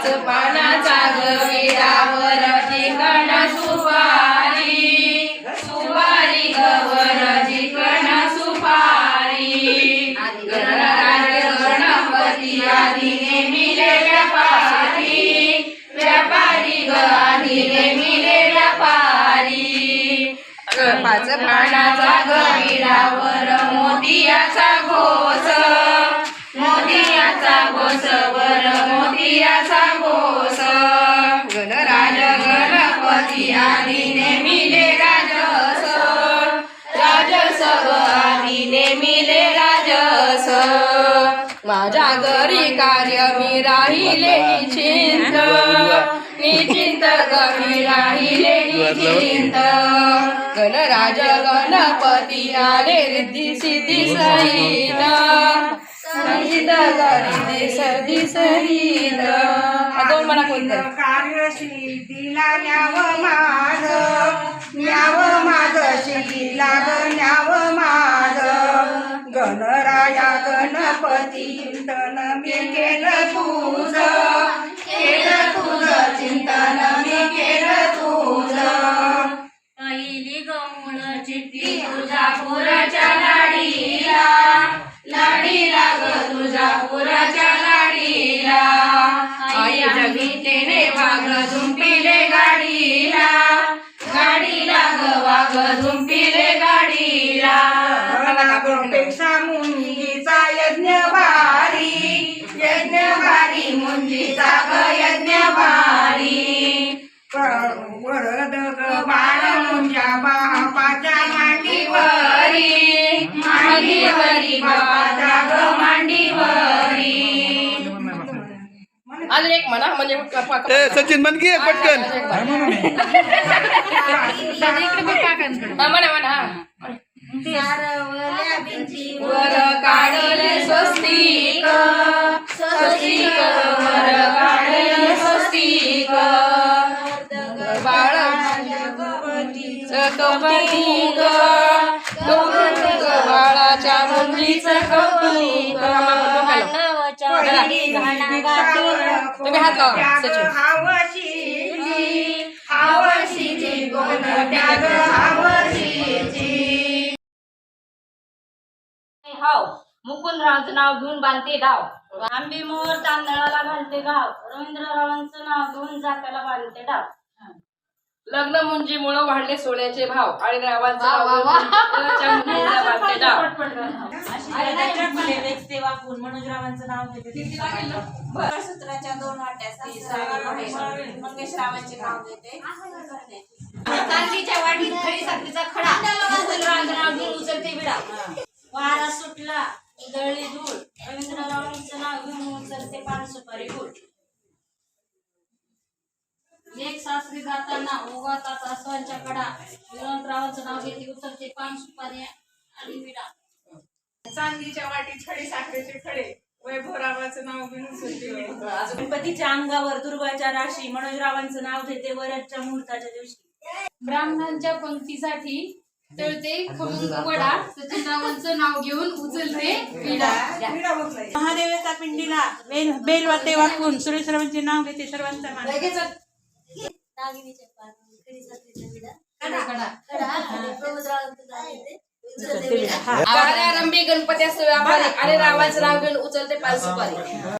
पाच पानाचा गविरावर ठिकाण सुपारी. सुपारी गवर ठिकाण सुपारी. गणराज गणपती आधी नेमिले व्यापारी. व्यापारी ग आधीने मिले व्यापारी. पाच पानाचा गविरावर मोतियाचा घोस मोतियाचा घोस वर मोतियाचा गणराज गणपती आधीने मिले राजस. राजस ग आधीने राजस. माझ्या घरी कार्य मी राहिले निश्चिंत. निश्चिंत ग राहिले निश्चिंत. गणराज गणपती आले रिद्धी सिद्धी सहित रिद्धी सिद्धी सहित. हा दोन म्हणा कोणतं कार्यसिद्धीला न्याव माझ. न्याव माझ शिला न्याव माझ. गणराया गणपती चिंतन मी केलं तुझ. केलं तुझ चिंतन मी केलं तुझ. पहिली गौण चिठ्ठी तुझा पुराच्या लाडीला झुंपिले गाडीला. पेक्षा मुंजीचा यज्ञ भारी यज्ञ भारी मुंजीचा ग यज्ञ भारी वरद बाळ मुंजा बापाच्या मांडीवरी. मांडीवर अजून एक म्हणा म्हणजे ए सचिन बन की पटकन. हा, म्हणा म्हणा हा. वर काढले स्वस्तिक. स्वस्तिक वर काढले स्वस्तिक. बाळ कौतिक कौतिक बाळाच्या मुलीचं कौतिक तुम्ही हात लावा हाव मुकुंदरावांचं नाव घेऊन बांधते डाव. आंबे मोर तांदळाला घालते गाव रवींद्ररावांचं नाव घेऊन जात्याला बांधते डाव. लग्न म्हणजे मुळं वाढले सोन्याचे भाव आणि रावांचं नाव. मनोजरावांचं सूत्राच्या दोन वाट्या. चांदीच्या वाटीत खडी साखरेचा खडा. उचलते विडा. वारा सुटला दळली धूळ. रवींद्ररावांचं नाव घेऊन उचलते पान सुपारी गुळ. एक सासरी जाताना ओघातात अस्वांच्या कडा. विनोदरावांचं नाव घेते. उचलते पान सुपारी आणि विडा. चांदीच्या वाटीत खडे साखरेचे खडे. वैभवरावाचं नाव घेऊन गणपतीच्या अंगावर दुर्गाच्या राशी. मनोजरावांचं नाव घेते वराच्या मुहूर्ताच्या दिवशी. ब्राह्मणांच्या पंक्तीसाठी तळते खमंग वडा. सचिनरावांचं नाव घेऊन उचलते विडा. महादेवाच्या पिंडीला बेल बेलवाते वाकून सुरेशरावांचे नाव घेते सर्वांचा मान. दागिनीचे पान खडी साखरेचा विडा खडा खडा गणपती व्यापारी. आणि रावांचं नाव घेऊन उचलते पाच सुपारी